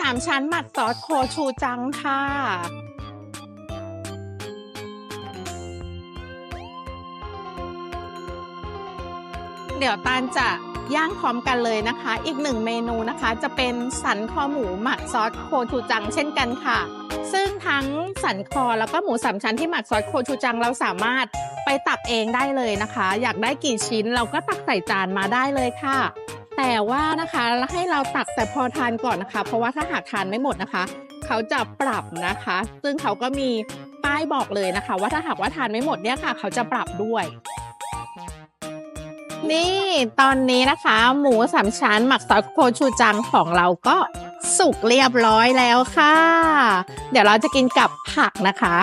สามชั้นหมักซอสโคชูจังค่ะ เดี๋ยวตาลจะย่างพร้อมกันเลยนะคะ อีกหนึ่งเมนูนะคะจะเป็นสันคอหมูหมักซอสโคชูจังเช่นกันค่ะ ซึ่งทั้งสันคอแล้วก็หมูสามชั้นที่หมักซอสโคชูจังเราสามารถไปตักเองได้เลยนะคะ อยากได้กี่ชิ้นเราก็ตักใส่จานมาได้เลยค่ะ แต่ว่านะคะให้เราตักแต่พอทานก่อนนะคะ เพราะว่าถ้าหากทานไม่หมดนะคะ เขาจะปรับนะคะ ซึ่งเขาก็มีป้ายบอกเลยนะคะ ว่าถ้าหากว่าทานไม่หมดเนี่ยค่ะ เขาจะปรับด้วย นี่ตอนนี้นะคะ หมูสามชั้นหมักซอสโคชูจังของเราก็สุกเรียบร้อยแล้วค่ะ เดี๋ยวเราจะกินกับผักนะคะ